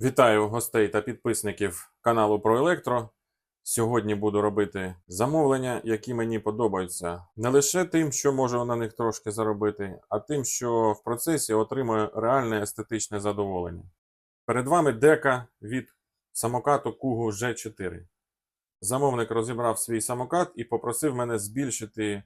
Вітаю гостей та підписників каналу про електро. Сьогодні буду робити замовлення, які мені подобаються. Не лише тим, що можу на них трошки заробити, а тим, що в процесі отримую реальне естетичне задоволення. Перед вами дека від самокату Kugu G4. Замовник розібрав свій самокат і попросив мене збільшити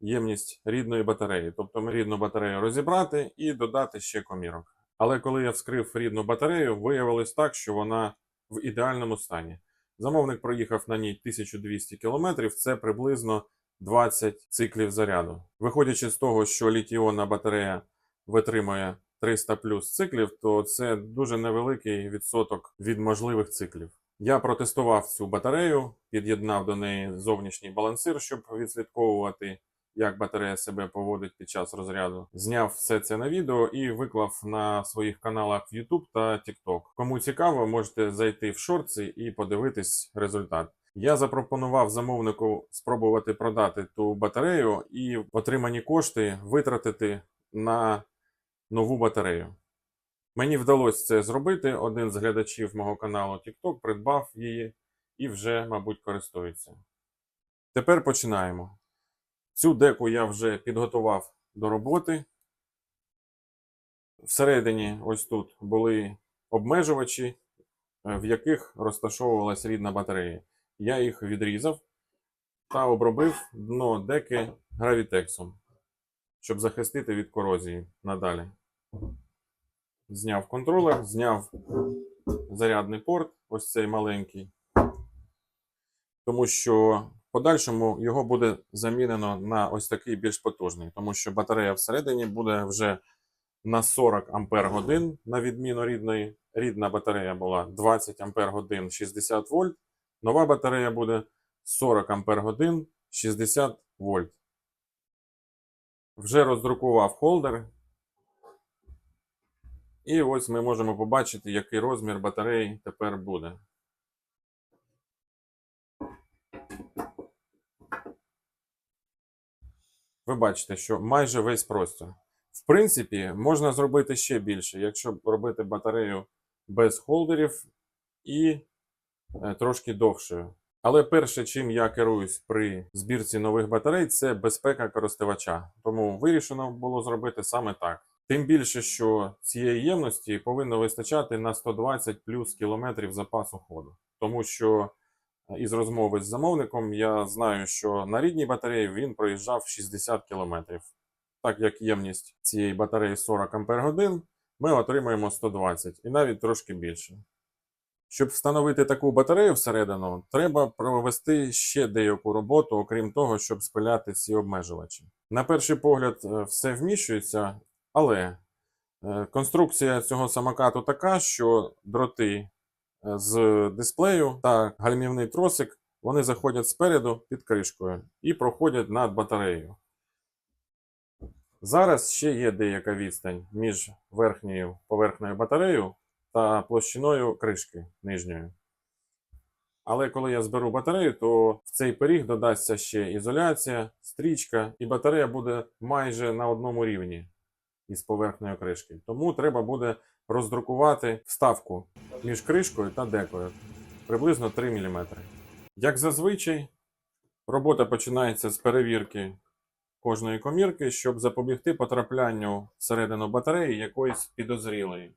ємність рідної батареї. Тобто рідну батарею розібрати і додати ще комірок. Але коли я вскрив рідну батарею, виявилось так, що вона в ідеальному стані. Замовник проїхав на ній 1200 км, це приблизно 20 циклів заряду. Виходячи з того, що літіонна батарея витримує 300 плюс циклів, то це дуже невеликий відсоток від можливих циклів. Я протестував цю батарею, під'єднав до неї зовнішній балансир, щоб відслідковувати як батарея себе поводить під час розряду. Зняв все це на відео і виклав на своїх каналах YouTube та TikTok. Кому цікаво, можете зайти в шорти і подивитись результат. Я запропонував замовнику спробувати продати ту батарею і отримані кошти витратити на нову батарею. Мені вдалося це зробити. Один з глядачів мого каналу TikTok придбав її і вже, мабуть, користується. Тепер починаємо. Цю деку я вже підготував до роботи. Всередині, ось тут, були обмежувачі, е, в яких розташовувалась рідна батарея. Я їх відрізав та обробив дно деки гравітексом, щоб захистити від корозії надалі. Зняв контролер, зняв зарядний порт, ось цей маленький, тому що в подальшому його буде замінено на ось такий більш потужний, тому що батарея всередині буде вже на 40 ампер годин, на відміну рідної. Рідна батарея була 20 ампер годин 60 вольт. Нова батарея буде 40 ампер годин 60 вольт. Вже роздрукував холдер. І ось ми можемо побачити, який розмір батареї тепер буде. ви бачите, що майже весь простір. В принципі, можна зробити ще більше, якщо робити батарею без холдерів і е, трошки довшою. Але перше, чим я керуюсь при збірці нових батарей, це безпека користувача. Тому вирішено було зробити саме так. Тим більше, що цієї ємності повинно вистачати на 120 плюс кілометрів запасу ходу. Тому що із розмови з замовником я знаю, що на рідній батареї він проїжджав 60 км. Так як ємність цієї батареї 40 Ах, ми отримаємо 120 і навіть трошки більше. Щоб встановити таку батарею всередину, треба провести ще деяку роботу, окрім того, щоб спиляти ці обмежувачі. На перший погляд, е, все вміщується, але е, конструкція цього самокату така, що дроти з дисплею та гальмівний тросик, вони заходять спереду під кришкою і проходять над батареєю. Зараз ще є деяка відстань між верхньою поверхнею батареєю та площиною кришки нижньої. Але коли я зберу батарею, то в цей пиріг додасться ще ізоляція, стрічка, і батарея буде майже на одному рівні із поверхнею кришки. Тому треба буде роздрукувати вставку між кришкою та декою приблизно 3 мм. Як зазвичай, робота починається з перевірки кожної комірки, щоб запобігти потраплянню всередину батареї якоїсь підозрілої.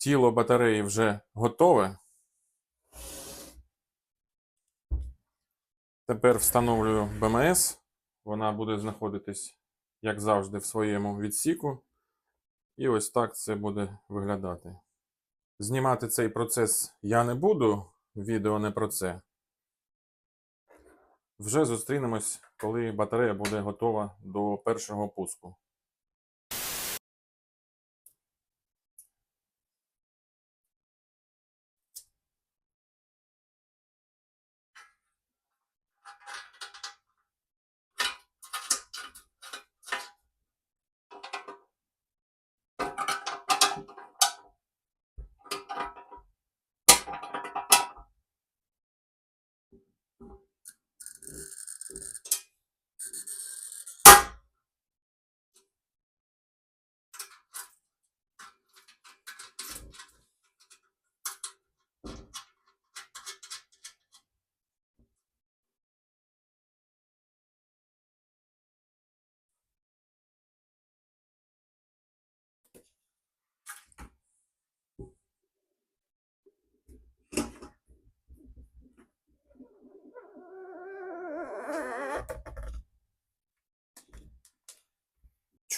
Тіло батареї вже готове. Тепер встановлюю БМС. Вона буде знаходитись, як завжди, в своєму відсіку. І ось так це буде виглядати. Знімати цей процес я не буду, відео не про це. Вже зустрінемось, коли батарея буде готова до першого пуску.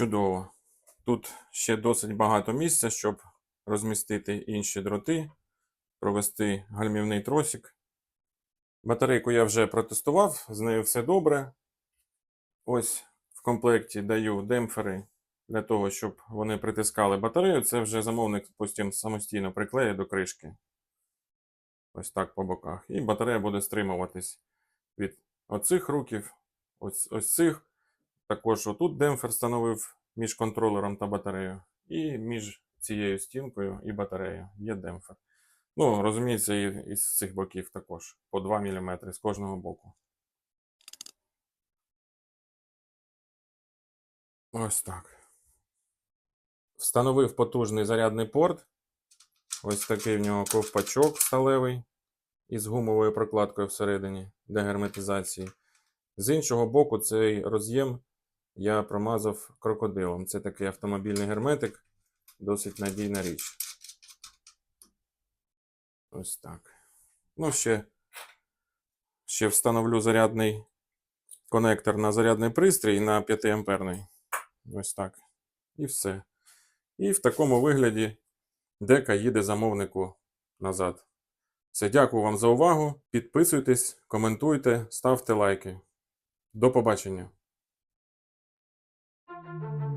Чудово. Тут ще досить багато місця, щоб розмістити інші дроти, провести гальмівний тросик. Батарейку я вже протестував, з нею все добре. Ось в комплекті даю демпфери для того, щоб вони притискали батарею. Це вже замовник потім самостійно приклеїть до кришки. Ось так по боках. І батарея буде стримуватись від оцих руків, ось, ось цих. Також отут демпфер встановив між контролером та батареєю. І між цією стінкою і батареєю є демпфер. Ну, розуміється, і із цих боків також. По 2 мм з кожного боку. Ось так. Встановив потужний зарядний порт. Ось такий в нього ковпачок сталевий із гумовою прокладкою всередині для герметизації. З іншого боку, цей роз'єм я промазав крокодилом. Це такий автомобільний герметик, досить надійна річ. Ось так. Ну, ще, ще встановлю зарядний конектор на зарядний пристрій на 5 амперний. Ось так. І все. І в такому вигляді дека їде замовнику назад. Все, дякую вам за увагу. Підписуйтесь, коментуйте, ставте лайки. До побачення. Thank you.